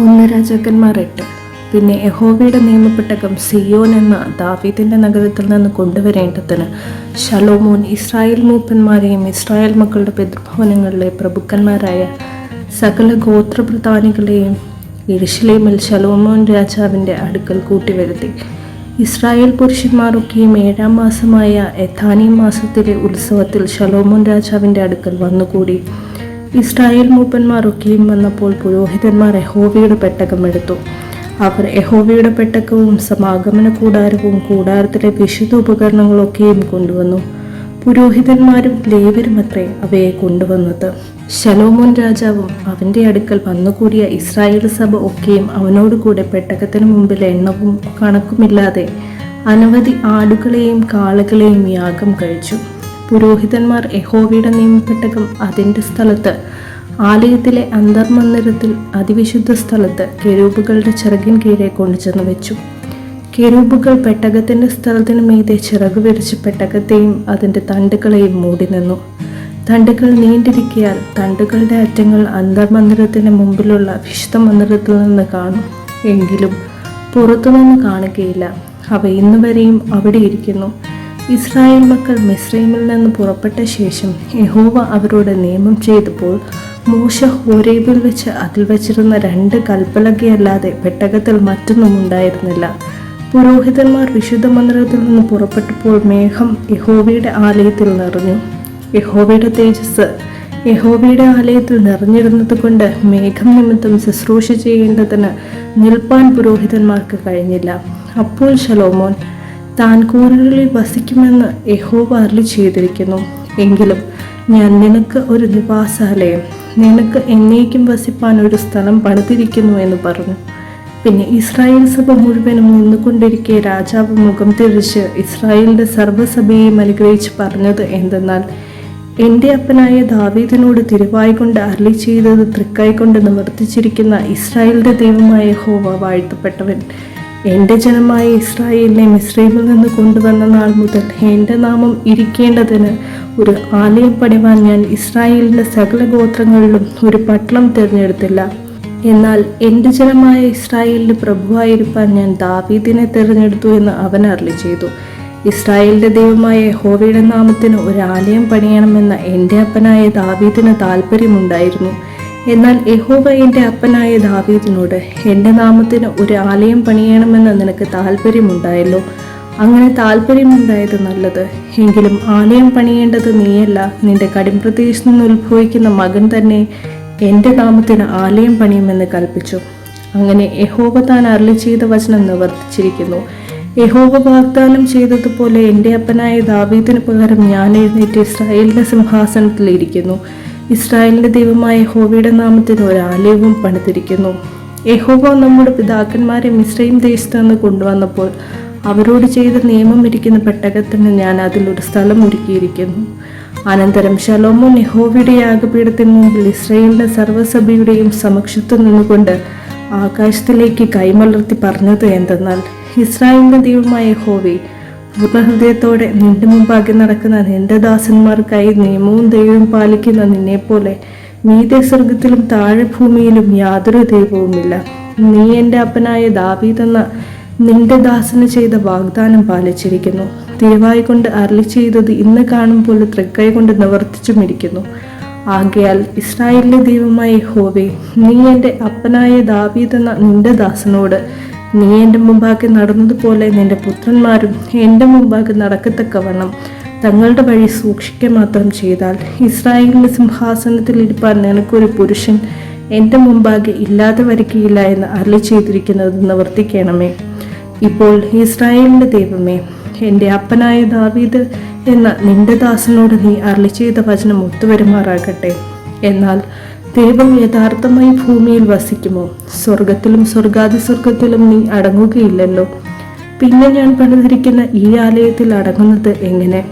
ഒന്ന് രാജാക്കന്മാർ എട്ട് പിന്നെ യഹോവയുടെ നിയമപ്പെട്ടകം സിയോൻ എന്ന ദാവീദിന്റെ നഗരത്തിൽ നിന്ന് കൊണ്ടുവരേണ്ടതിന് ഷലോമോൻ ഇസ്രായേൽ മൂപ്പന്മാരെയും ഇസ്രായേൽ മക്കളുടെ പിതൃഭവനങ്ങളിലെ പ്രഭുക്കന്മാരായ സകല ഗോത്രപ്രധാനികളെയും ഇരിശിലേമിൽ ഷലോമോൻ രാജാവിന്റെ അടുക്കൽ കൂട്ടിവരുത്തി. ഇസ്രായേൽ പുരുഷന്മാരൊക്കെയും ഏഴാം മാസമായ എഥാനി മാസത്തിലെ ഉത്സവത്തിൽ ഷലോമോൻ രാജാവിന്റെ അടുക്കൽ വന്നുകൂടി. ഇസ്രായേൽ മൂപ്പന്മാരൊക്കെയും വന്നപ്പോൾ പുരോഹിതന്മാർ യഹോവയുടെ പെട്ടകം എടുത്തു. അവർ യഹോവയുടെ പെട്ടകവും സമാഗമന കൂടാരവും കൂടാരത്തിലെ വിശുദ്ധ ഉപകരണങ്ങളൊക്കെയും കൊണ്ടുവന്നു. പുരോഹിതന്മാരും ലേവരും അത്രേ അവയെ കൊണ്ടുവന്നത്. ശലോമോൻ രാജാവും അവന്റെ അടുക്കൽ വന്നുകൂടിയ ഇസ്രായേൽ സഭ ഒക്കെയും അവനോടുകൂടെ പെട്ടകത്തിന് മുമ്പിൽ എണ്ണവും കണക്കുമില്ലാതെ അനവധി ആടുകളെയും കാളകളെയും യാഗം കഴിച്ചു. പുരോഹിതന്മാർ യഹോവയുടെ നിയമപ്പെട്ടകം അതിന്റെ സ്ഥലത്ത് ആലയത്തിലെ അന്തർമന്ദിരത്തിൽ അതിവിശുദ്ധ സ്ഥലത്ത് കെരൂബുകളുടെ ചിറകിൻ കീഴെ കൊണ്ടുചെന്ന് വെച്ചു. കെരൂബുകൾ പെട്ടകത്തിന്റെ സ്ഥലത്തിന് മീതെ ചിറക് വിരിച്ച് പെട്ടകത്തെയും അതിന്റെ തണ്ടുകളെയും മൂടി നിന്നു. തണ്ടുകൾ നീണ്ടിരിക്കിയാൽ തണ്ടുകളുടെ അറ്റങ്ങൾ അന്തർമന്ദിരത്തിന് മുമ്പിലുള്ള വിശുദ്ധ മന്ദിരത്തിൽ നിന്ന് കാണും. എങ്കിലും പുറത്തുനിന്ന് കാണുകയില്ല. അവ ഇന്നുവരെയും അവിടെ ഇരിക്കുന്നു. ഇസ്രായേൽ മക്കൾ മിസ്രൈമിൽ നിന്ന് പുറപ്പെട്ട ശേഷം യഹോവ അവരോട് നിയമം ചെയ്തപ്പോൾ മോശ ഹോരേബിൽ വെച്ച് അതിൽ വച്ചിരുന്ന രണ്ട് കൽപ്പലകയല്ലാതെ പെട്ടകത്തിൽ മറ്റൊന്നും ഉണ്ടായിരുന്നില്ല. പുരോഹിതന്മാർ വിശുദ്ധ മന്ദിരത്തിൽ നിന്ന് പുറപ്പെട്ടപ്പോൾ മേഘം യഹോവയുടെ ആലയത്തിൽ നിറഞ്ഞു. യഹോവയുടെ തേജസ് യഹോവയുടെ ആലയത്തിൽ നിറഞ്ഞിരുന്നത് കൊണ്ട് മേഘം നിമിത്തം ശുശ്രൂഷ ചെയ്യേണ്ടതിന് നിൽപ്പാൻ പുരോഹിതന്മാർക്ക് കഴിഞ്ഞില്ല. അപ്പോൾ ശലോമോൻ താൻ കൂറുകളിൽ വസിക്കുമെന്ന് യഹോവ അരുളി ചെയ്തിരിക്കുന്നു. എങ്കിലും ഞാൻ നിനക്ക് ഒരു നിവാസാലയം നിനക്ക് എന്നേക്കും വസിപ്പാൻ ഒരു സ്ഥലം പണിതിരിക്കുന്നു എന്ന് പറഞ്ഞു. പിന്നെ ഇസ്രായേൽ സഭ മുഴുവനും നിന്നുകൊണ്ടിരിക്കെ രാജാവ് മുഖം തിരിച്ച് ഇസ്രായേലിന്റെ സർവസഭയെയും അനുഗ്രഹിച്ച് പറഞ്ഞത് എന്തെന്നാൽ എന്റെ അപ്പനായ ദാവീദിനോട് തിരുവായി കൊണ്ട് അരളി ചെയ്തത് തൃക്കായി കൊണ്ട് നിവർത്തിച്ചിരിക്കുന്ന ഇസ്രായേലിന്റെ ദൈവമായ ഹോവ വാഴ്ത്തപ്പെട്ടവൻ. എന്റെ ജനമായ ഇസ്രായേലിനെ മിശ്രൈമിൽ നിന്ന് കൊണ്ടുവന്ന നാൾ മുതൽ എന്റെ നാമം ഇരിക്കേണ്ടതിന് ഒരു ആലയം പണിവാൻ ഞാൻ ഇസ്രായേലിന്റെ സകല ഗോത്രങ്ങളിലും ഒരു പട്ടണം തിരഞ്ഞെടുത്തില്ല. എന്നാൽ എന്റെ ജനമായ ഇസ്രായേലിന്റെ പ്രഭുവായിരിക്കാൻ ഞാൻ ദാവീദിനെ തിരഞ്ഞെടുത്തു എന്ന് അവൻ അരളി ചെയ്തു. ഇസ്രായേലിന്റെ ദൈവമായ ഹോവയുടെ നാമത്തിന് ഒരു ആലയം പണിയണമെന്ന എന്റെ അപ്പനായ ദാവീദിന് താല്പര്യമുണ്ടായിരുന്നു എന്നാൽ യഹോവ എന്റെ അപ്പനായ ദാവീദിനോട് എന്റെ നാമത്തിന് ഒരു ആലയം പണിയണമെന്ന് നിനക്ക് താല്പര്യമുണ്ടായല്ലോ അങ്ങനെ താല്പര്യമുണ്ടായത് നല്ലത്. എങ്കിലും ആലയം പണിയേണ്ടത് നീയല്ല. നിന്റെ കടിംപ്രദേശത്ത് നിന്ന് ഉത്ഭവിക്കുന്ന മകൻ തന്നെ എന്റെ നാമത്തിന് ആലയം പണിയുമെന്ന് കൽപ്പിച്ചു അങ്ങനെ യഹോവ താൻ അരളി ചെയ്ത വചനം നിവർത്തിച്ചിരിക്കുന്നു. യഹോവ വാഗ്ദാനം ചെയ്തതുപോലെ എന്റെ അപ്പനായ ദാവീദിന് പകരം ഞാൻ എഴുന്നേറ്റ് ഇസ്രായേലിന്റെ സിംഹാസനത്തിൽ ഇസ്രായേലിന്റെ ദൈവമായ യഹോവയുടെ നാമത്തിന് ഒരു ആലയവും പണിതിരിക്കുന്നു. യഹോവ നമ്മുടെ പിതാക്കന്മാരെ മിശ്രയും ദേശത്ത് നിന്ന് കൊണ്ടുവന്നപ്പോൾ അവരോട് ചെയ്ത നിയമം ഇരിക്കുന്ന പെട്ടകത്തിന് ഞാൻ അതിലൊരു സ്ഥലം ഒരുക്കിയിരിക്കുന്നു. അനന്തരം ശലോമോൻ യഹോവയുടെ യാഗപീഠത്തിന് മുമ്പിൽ ഇസ്രയേലിന്റെ സർവസഭയുടെയും സമക്ഷത്ത് നിന്നുകൊണ്ട് ആകാശത്തിലേക്ക് കൈമലർത്തി പറഞ്ഞത് എന്തെന്നാൽ ഇസ്രായേലിന്റെ ദൈവമായ യഹോവേ പൂർണഹൃദയത്തോടെ നിന്റെ മുമ്പാകെ നടക്കുന്ന നിന്റെ ദാസന്മാർക്കായി നിയമവും ദൈവവും പാലിക്കുന്ന നിന്നെപ്പോലെ മീതെ സ്വർഗത്തിലും താഴെ ഭൂമിയിലും യാതൊരു ദൈവവുമില്ല. നീ എന്റെ അപ്പനായ ദാവീതെന്ന നിന്റെ ദാസന് ചെയ്ത വാഗ്ദാനം പാലിച്ചിരിക്കുന്നു. തിരുവായി കൊണ്ട് അരളി ചെയ്തത് ഇന്ന് പോലെ തൃക്കൈ കൊണ്ട് നിവർത്തിച്ചുമിരിക്കുന്നു ആകയാൽ ഇസ്രായേലിലെ ദൈവമായ ഹോവേ നീ എന്റെ അപ്പനായ ദാവീതെന്ന നിന്റെ ദാസനോട് നീ എന്റെ മുമ്പാകെ നടന്നതുപോലെ നിന്റെ പുത്രന്മാരും എന്റെ മുമ്പാകെ നടക്കത്തക്കവണ്ണം തങ്ങളുടെ വഴി സൂക്ഷിക്കുക മാത്രം ചെയ്താൽ ഇസ്രായേലിന്റെ സിംഹാസനത്തിൽ ഇരിപ്പാൻ നിനക്കൊരു പുരുഷൻ എന്റെ മുമ്പാകെ ഇല്ലാതെ വരികയില്ല എന്ന് അരളി ചെയ്തിരിക്കുന്നത് നിവർത്തിക്കണമേ. ഇപ്പോൾ ഇസ്രായേലിന്റെ ദൈവമേ എന്റെ അപ്പനായ ദാവീദ് എന്ന നിന്റെ ദാസനോട് നീ അരളി ചെയ്ത വചനം ഒത്തുവരുമാറാകട്ടെ. എന്നാൽ ദൈവം യഥാർത്ഥമായി ഭൂമിയിൽ വസിക്കുമോ? സ്വർഗത്തിലും സ്വർഗാതി സ്വർഗത്തിലും നീ അടങ്ങുകയില്ലല്ലോ. പിന്നെ ഞാൻ പണിതിരിക്കുന്ന ഈ ആലയത്തിൽ അടങ്ങുന്നത് എങ്ങനെ?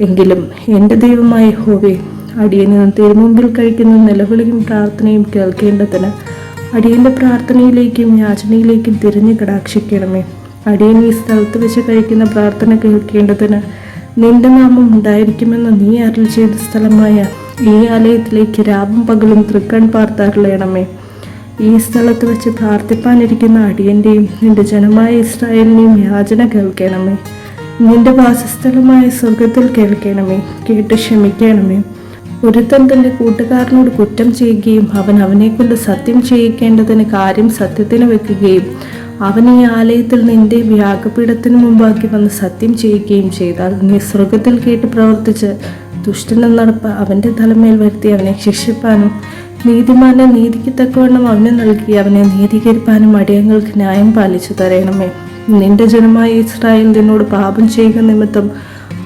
എങ്കിലും എന്റെ ദൈവമായ ഹോവേ അടിയന് തിരുമുമ്പിൽ കഴിക്കുന്ന നിലവിളിയും പ്രാർത്ഥനയും കേൾക്കേണ്ടതിന് അടിയന്റെ പ്രാർത്ഥനയിലേക്കും യാചനയിലേക്കും തിരിഞ്ഞ് കടാക്ഷിക്കണമേ. അടിയൻ ഈ സ്ഥലത്ത് വെച്ച് കഴിക്കുന്ന പ്രാർത്ഥന കേൾക്കേണ്ടതിന് നിന്റെ നാമം ഉണ്ടായിരിക്കുമെന്ന് നീ അരുൾ ചെയ്ത സ്ഥലമായ ഈ ആലയത്തിലേക്ക് രാവും പകലും തൃക്കൺ പാർത്തരളയണമേ. ഈ സ്ഥലത്ത് വെച്ച് പ്രാർത്ഥിപ്പാനിരിക്കുന്ന അടിയന്റെയും നിന്റെ ജനമായ ഇസ്രായേലിനെയും യാചന കേൾക്കണമേ. നിന്റെ വാസസ്ഥലമായ സ്വർഗത്തിൽ കേൾക്കണമേ. കേട്ട് ക്ഷമിക്കണമേ. ഒരുത്തൻ തന്റെ കൂട്ടുകാരനോട് കുറ്റം ചെയ്യുകയും അവൻ അവനെക്കൊണ്ട് സത്യം ചെയ്യിക്കേണ്ടതിന് കാര്യം സത്യത്തിന് വെക്കുകയും അവൻ ഈ ആലയത്തിൽ നിന്റെ വ്യാഗപീഠത്തിന് മുമ്പാക്കി വന്ന് സത്യം ചെയ്യുകയും ചെയ്താൽ നീ സ്വർഗത്തിൽ കേട്ട് പ്രവർത്തിച്ച് ദുഷ്ടനെ നടപ്പ് അവന്റെ തലമേൽ വരുത്തി അവനെ ശിക്ഷിപ്പാനും നീതിമാനെ നീതിക്ക് തക്കവണ്ണം അവനെ നൽകി അവനെ നീതീകരിപ്പാനും അടിയങ്ങൾക്ക് ന്യായം പാലിച്ചു തരണമേ. നിന്റെ ജനമായ ഇസ്രായേൽ നിന്നോട് പാപം ചെയ്യുക നിമിത്തം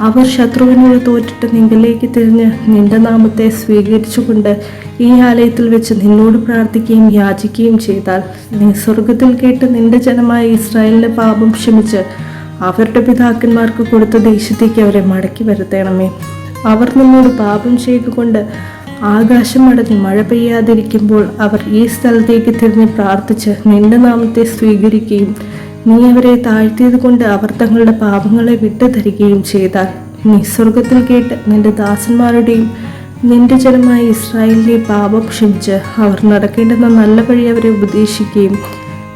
അവർ ശത്രുവിനോട് തോറ്റിട്ട് നിങ്ങളിലേക്ക് തിരിഞ്ഞ് നിന്റെ നാമത്തെ സ്വീകരിച്ചുകൊണ്ട് ഈ ആലയത്തിൽ വെച്ച് നിന്നോട് പ്രാർത്ഥിക്കുകയും യാചിക്കുകയും ചെയ്താൽ നീ സ്വർഗത്തിൽ കേട്ട് നിന്റെ ജനമായ ഇസ്രായേലിന്റെ പാപം ക്ഷമിച്ച് അവരുടെ പിതാക്കന്മാർക്ക് കൊടുത്ത ദേശത്തേക്ക് അവരെ മടക്കി വരുത്തണമേ. അവർ നിന്നോട് പാപം ചെയ്തുകൊണ്ട് ആകാശം അടഞ്ഞ് മഴ പെയ്യാതിരിക്കുമ്പോൾ അവർ ഈ സ്ഥലത്തേക്ക് തിരിഞ്ഞ് പ്രാർത്ഥിച്ച് നിന്റെ നാമത്തെ സ്വീകരിക്കുകയും നീ അവരെ താഴ്ത്തിയത് കൊണ്ട് അവർ തങ്ങളുടെ പാപങ്ങളെ വിട്ടുതരികയും ചെയ്താൽ നീ സ്വർഗത്തിൽ കേട്ട് നിന്റെ ദാസന്മാരുടെയും നിന്റെ ജനമായ ഇസ്രായേലിനെ പാപം ക്ഷമിച്ച് അവർ നടക്കേണ്ടുന്ന നല്ല വഴി അവരെ ഉപദേശിക്കുകയും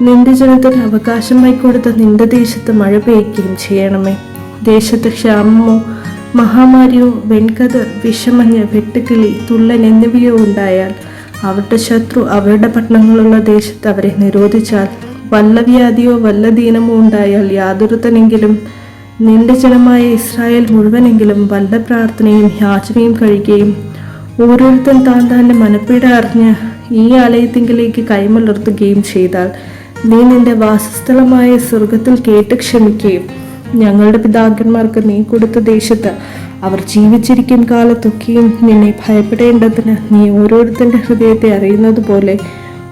നിന്റെ ജനത്തിന് അവകാശമായി കൊടുത്ത നിന്റെ ദേശത്ത് മഴ പെയ്യുകയും ചെയ്യണമേ. ദേശത്ത് ക്ഷാമമോ മഹാമാരിയോ വെൺകത് വിഷമഞ്ഞ് വെട്ടുകിളി തുള്ളൻ എന്നിവയോ ഉണ്ടായാൽ അവരുടെ ശത്രു അവരുടെ പട്ടണങ്ങളുള്ള ദേശത്ത് അവരെ നിരോധിച്ചാൽ വല്ല വ്യാധിയോ വല്ല ദീനമോ ഉണ്ടായാൽ യാതൊരുത്തനെങ്കിലും നിന്റെ ജനമായ ഇസ്രായേൽ മുഴുവനെങ്കിലും വല്ല പ്രാർത്ഥനയും യാചനയും കഴിക്കുകയും ഓരോരുത്തൻ താൻ താന്റെ മനപ്പീട അറിഞ്ഞ് ഈ ആലയത്തിങ്കിലേക്ക് കൈമലർത്തുകയും ചെയ്താൽ നീ നിന്റെ വാസസ്ഥലമായ സ്വർഗത്തിൽ കേട്ട് ക്ഷമിക്കുകയും ഞങ്ങളുടെ പിതാക്കന്മാർക്ക് നീ കൊടുത്ത ദേശത്ത് അവർ ജീവിച്ചിരിക്കും കാലത്തൊക്കെയും നിന്നെ ഭയപ്പെടേണ്ടതിന് നീ ഓരോരുത്തന്റെ ഹൃദയത്തെ അറിയുന്നത് പോലെ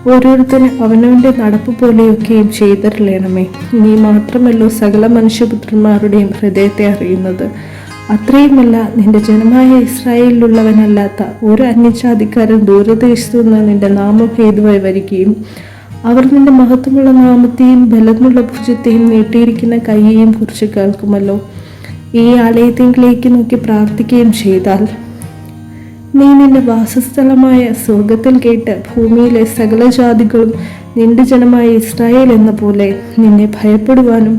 ഓരോരുത്തരും അവനവന്റെ നടപ്പ് പോലെയൊക്കെയും ചെയ്തരളയണമേ നീ മാത്രമല്ലോ സകല മനുഷ്യപുത്രന്മാരുടെയും ഹൃദയത്തെ അറിയുന്നത്. അത്രയുമല്ല നിന്റെ ജനമായ ഇസ്രായേലിലുള്ളവനല്ലാത്ത ഒരു അന്യജാതിക്കാരൻ ദൂരദേശത്തു നിന്ന് നിന്റെ നാമം ഹേതുവായി വരികയും അവർ നിന്റെ മഹത്വമുള്ള നാമത്തെയും ബലമുള്ള ഭുജത്തെയും നീട്ടിയിരിക്കുന്ന കൈയെയും കുറിച്ച് കേൾക്കുമല്ലോ. ഈ ആലയത്തിലേക്ക് നോക്കി പ്രാർത്ഥിക്കുകയും ചെയ്താൽ നീ നിന്റെ വാസസ്ഥലമായ സ്വർഗത്തിൽ കേട്ട് ഭൂമിയിലെ സകല ജാതികളും നിന്റെ ജനമായ ഇസ്രായേൽ എന്ന പോലെ നിന്നെ ഭയപ്പെടുവാനും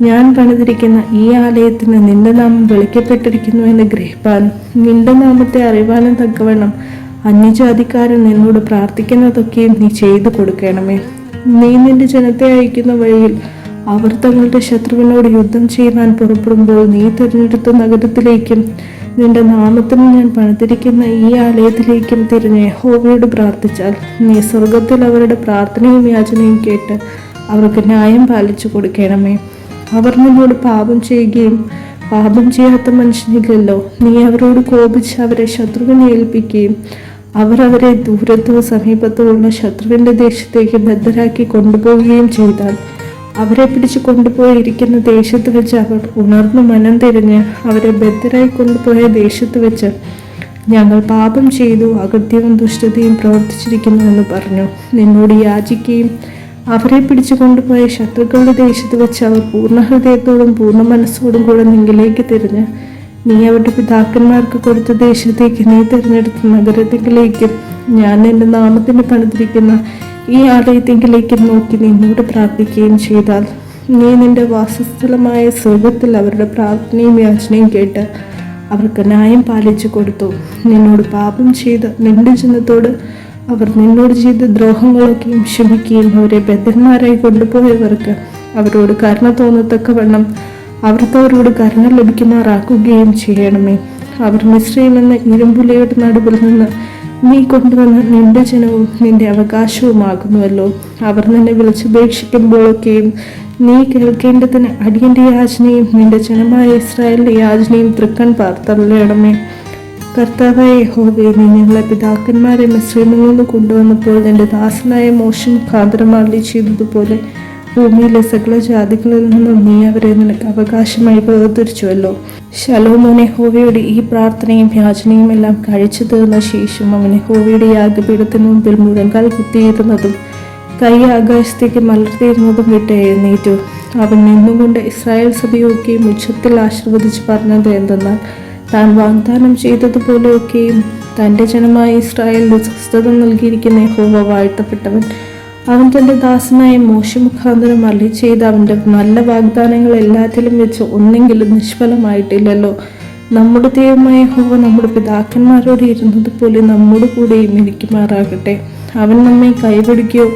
ഞാൻ പണിതിരിക്കുന്ന ഈ ആലയത്തിന് നിന്റെ നാമം വിളിക്കപ്പെട്ടിരിക്കുന്നു എന്ന് ഗ്രഹിപ്പാനും നിന്റെ നാമത്തെ അറിവാനും തക്കവണ്ണം അന്യജാതിക്കാരൻ നിന്നോട് പ്രാർത്ഥിക്കുന്നതൊക്കെയും നീ ചെയ്തു കൊടുക്കണമേ. നീ നിന്റെ ജനത്തെ അയക്കുന്ന വഴിയിൽ അവർ തങ്ങളുടെ ശത്രുവിനോട് യുദ്ധം ചെയ്യുവാൻ പുറപ്പെടുമ്പോൾ നീ തിരഞ്ഞെടുത്ത നഗരത്തിലേക്കും നിന്റെ നാമത്തിന് ഞാൻ പണിതിരിക്കുന്ന ഈ ആലയത്തിലേക്കും തിരിഞ്ഞ് യഹോവയോട് പ്രാർത്ഥിച്ചാൽ നീ സ്വർഗത്തിൽ അവരുടെ പ്രാർത്ഥനയും യാചനയും കേട്ട് അവർക്ക് ന്യായം പാലിച്ചു കൊടുക്കണമേ. അവർ നിന്നോട് പാപം ചെയ്യുകയും പാപം ചെയ്യാത്ത മനുഷ്യനില്ലല്ലോ നീ അവരോട് കോപിച്ച് അവരെ ശത്രുവിനെ ഏൽപ്പിക്കുകയും അവർ അവരെ ദൂരത്തോ സമീപത്തോ ഉള്ള ശത്രുവിന്റെ ദേശത്തേക്ക് ബദ്ധരാക്കി കൊണ്ടുപോവുകയും ചെയ്താൽ അവരെ പിടിച്ചു കൊണ്ടുപോയിരിക്കുന്ന ദേശത്ത് വെച്ച് അവർ ഉണർന്നു മനം തിരിഞ്ഞ് അവരെ ബദ്ധരായി കൊണ്ടുപോയ ദേശത്ത് വെച്ച് ഞങ്ങൾ പാപം ചെയ്തു അകൃത്യവും ദുഷ്ടതയും പ്രവർത്തിച്ചിരിക്കുന്നു എന്ന് പറഞ്ഞു. നിന്നോട് യാചിക്കുകയും അവരെ പിടിച്ചു കൊണ്ടുപോയ ശത്രുക്കളുടെ ദേശത്ത് വെച്ച് അവർ പൂർണ ഹൃദയത്തോടും പൂർണ മനസ്സോടും കൂടെ നിങ്കിലേക്ക് തിരിഞ്ഞ് നീ അവരുടെ പിതാക്കന്മാർക്ക് കൊടുത്ത ദേശത്തേക്ക് നീ തിരഞ്ഞെടുത്ത നഗരത്തിലേക്കും ഞാൻ എന്റെ നാമത്തിന് പണിതിരിക്കുന്ന ഈ ആലയത്തിലേക്ക് നോക്കി നിന്നോട് പ്രാർത്ഥിക്കുകയും ചെയ്താൽ നീ നിന്റെ വാസസ്ഥലമായ സ്വർഗത്തിൽ അവരുടെ പ്രാർത്ഥനയും യാചനയും കേട്ട് അവർക്ക് ന്യായം പാലിച്ചു കൊടുത്തു. നിന്നോട് പാപം ചെയ്ത നിന്റെ ജനത്തോട് അവർ നിന്നോട് ചെയ്ത ദ്രോഹങ്ങളൊക്കെയും ക്ഷമിക്കുകയും അവരെ ബദ്ധന്മാരായി കൊണ്ടുപോയവർക്ക് അവരോട് കരുണ തോന്നത്തക്കവണ്ണം അവർക്ക് അവരോട് കരുണ ലഭിക്കുമാറാക്കുകയും ചെയ്യണമേ. അവർ മിശ്രയിൽ നിന്ന് ഇരുമ്പുലയുടെ നടുവിൽ നിന്ന് നീ കൊണ്ടുവന്ന നിന്റെ ജനവും നിന്റെ അവകാശവുമാകുന്നുവല്ലോ. അവർ നിന്നെ വിളിച്ചപേക്ഷിക്കുമ്പോഴൊക്കെയും നീ കേൾക്കേണ്ടതിന് അടിയന്റെ യാചനയും നിന്റെ ജനമായ ഇസ്രായേലിന്റെ യാചനയും തൃക്കൺ പാർത്തള്ളയണമേ കർത്താവായ ഹോബി നീ ഞങ്ങളെ പിതാക്കന്മാരെ മിശ്രമിൽ നിന്ന് കൊണ്ടുവന്നപ്പോൾ നിന്റെ ദാസനായ മോശം മുഖാന്തരമാർലി ചെയ്തതുപോലെ ഭൂമിയിലെ സകല ജാതികളിൽ നിന്നും നീ അവരെ നിനക്ക് അവകാശമായി വേർതിരിച്ചുവല്ലോ. ശലോമോനെ ഹോവയുടെ ഈ പ്രാർത്ഥനയും യാചനയും എല്ലാം കഴിച്ചു തീർന്ന ശേഷം അവനെ ഹോവയുടെ യാഗപീഠത്തിന് മുമ്പിൽ മുഴങ്കാൽ കുത്തിയിരുന്നതും കൈ ആകാശത്തേക്ക് മലർത്തിയിരുന്നതും വിട്ട് എഴുന്നേറ്റു. അവൻ നിന്നുകൊണ്ട് ഇസ്രായേൽ സഭയൊക്കെയും ഉച്ചത്തിൽ ആശീർവദിച്ച് പറഞ്ഞത് എന്തെന്നാൽ താൻ വാഗ്ദാനം ചെയ്തതുപോലെയൊക്കെയും തന്റെ ജനമായ ഇസ്രായേലിന് സ്വസ്ഥത നൽകിയിരിക്കുന്ന യഹോവ വാഴ്ത്തപ്പെട്ടവൻ അവൻ തന്റെ ദാസനായ മോശ മുഖാന്തരം അള്ളി ചെയ്ത അവന്റെ നല്ല വാഗ്ദാനങ്ങൾ എല്ലാത്തിലും വെച്ച് ഒന്നെങ്കിലും നിഷ്ഫലമായിട്ടില്ലല്ലോ. നമ്മുടെ ദൈവമായ ഹോവ നമ്മുടെ പിതാക്കന്മാരോട് ഇരുന്നത് പോലെ നമ്മുടെ കൂടെയും ഇരിക്കുമാറാകട്ടെ. അവൻ നമ്മെ കൈപിടിക്കുകയോ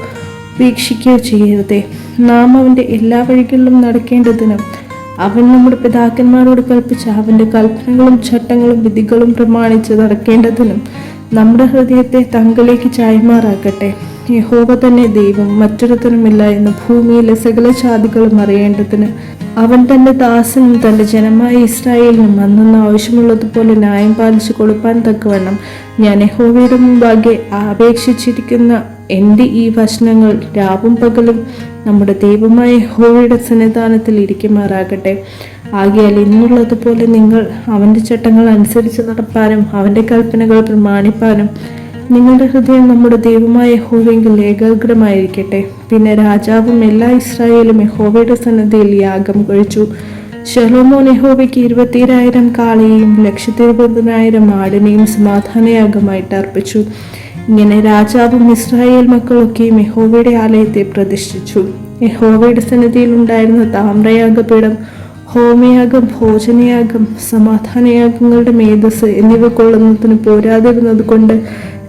ഉപേക്ഷിക്കുകയോ ചെയ്യരുതേ. നാം അവന്റെ എല്ലാ വഴികളിലും നടക്കേണ്ടതിന് അവൻ നമ്മുടെ പിതാക്കന്മാരോട് കൽപ്പിച്ച അവന്റെ കൽപ്പനകളും ചട്ടങ്ങളും വിധികളും പ്രമാണിച്ച് നടക്കേണ്ടതിനും നമ്മുടെ ഹൃദയത്തെ തങ്കിലേക്ക് ചായ്മാറാക്കട്ടെ. യഹോവ തന്നെ ദൈവം മറ്റൊരുത്തനുമില്ല എന്ന് ഭൂമിയിലെ സകല ജാതികളും അറിയേണ്ടതിന് അവൻ തന്റെ ദാസനും തന്റെ ജനമായ ഇസ്രായേലിനും അന്നൊന്ന് ആവശ്യമുള്ളതുപോലെ ന്യായം പാലിച്ചു കൊടുപ്പാൻ തക്കവണ്ണം ഞാൻ യഹോവയുടെ മുമ്പാകെ അപേക്ഷിച്ചിരിക്കുന്ന എന്റെ ഈ വചനങ്ങൾ രാവും പകലും നമ്മുടെ ദൈവമായ യഹോവയുടെ സന്നിധാനത്തിൽ ഇരിക്കുമാറാകട്ടെ. ആകയാൽ ഇന്നുള്ളതുപോലെ നിങ്ങൾ അവന്റെ ചട്ടങ്ങൾ അനുസരിച്ച് നടപ്പാനും അവന്റെ കൽപ്പനകൾ പ്രമാണിപ്പാനും നിങ്ങളുടെ ഹൃദയം നമ്മുടെ ദൈവമായ യഹോവെങ്കിൽ ഏകാഗ്രമായിരിക്കട്ടെ. പിന്നെ രാജാവും എല്ലാ ഇസ്രായേലും യഹോവയുടെ സന്നദ്ധയിൽ യാഗം കഴിച്ചു. ശലോമോൻ യഹോവയ്ക്ക് ഇരുപത്തിരായിരം കാളയെയും ലക്ഷത്തി ഇരുപതിനായിരം ആടിനെയും സമാധാനയാഗമായിട്ട് അർപ്പിച്ചു. ഇങ്ങനെ രാജാവും ഇസ്രായേൽ മക്കളൊക്കെയും യഹോവയുടെ ആലയത്തെ പ്രതിഷ്ഠിച്ചു. യഹോവയുടെ സന്നിധിയിൽ ഉണ്ടായിരുന്ന താമ്രയാഗപീഠം ഹോമയാഗം ഭോജനയാഗം സമാധാനയാഗങ്ങളുടെ മേധസ് എന്നിവ കൊള്ളുന്നതിന് പോരാതിരുന്നത് കൊണ്ട്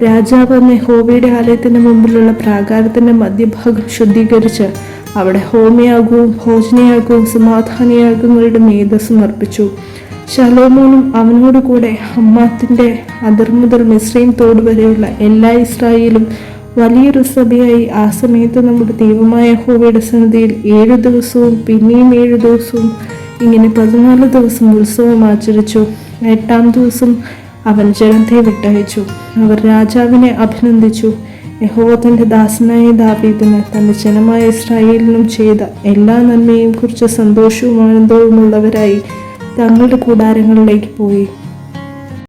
രാജാവ് അന്ന് ഹോമയുടെ ആലയത്തിന് മുമ്പിലുള്ള പ്രാകാരത്തിന്റെ മധ്യഭാഗം ശുദ്ധീകരിച്ച് അവിടെ ഹോമയാഗവും ഭോജനയാഗവും സമാധാനയാഗങ്ങളുടെ മേധസ്സും അർപ്പിച്ചു. ശലോമോനും അവനോടുകൂടെ അമ്മാത്തിന്റെ അതിർ മുതൽ മിശ്രയും തോട് വരെയുള്ള എല്ലാ ഇസ്രായേലും വലിയൊരു സഭയായി ആ സമയത്ത് നമ്മുടെ ദൈവമായ ഹോവയുടെ സന്നിധിയിൽ ഏഴു ദിവസവും പിന്നെയും ഏഴു ദിവസവും ഇങ്ങനെ പതിനാല് ദിവസം ഉത്സവം ആചരിച്ചു. എട്ടാം ദിവസം അവൻ ജനത്തെ വിട്ടയച്ചു. അവർ രാജാവിനെ അഭിനന്ദിച്ചു. യഹോവ തന്റെ ദാസനായ ദാവീദിന് തന്റെ ജനമായ ഇസ്രായേലിനും ചെയ്ത എല്ലാ നന്മയും കുറിച്ച് സന്തോഷവും ആനന്ദവും ഉള്ളവരായി തങ്ങളുടെ കൂടാരങ്ങളിലേക്ക് പോയി.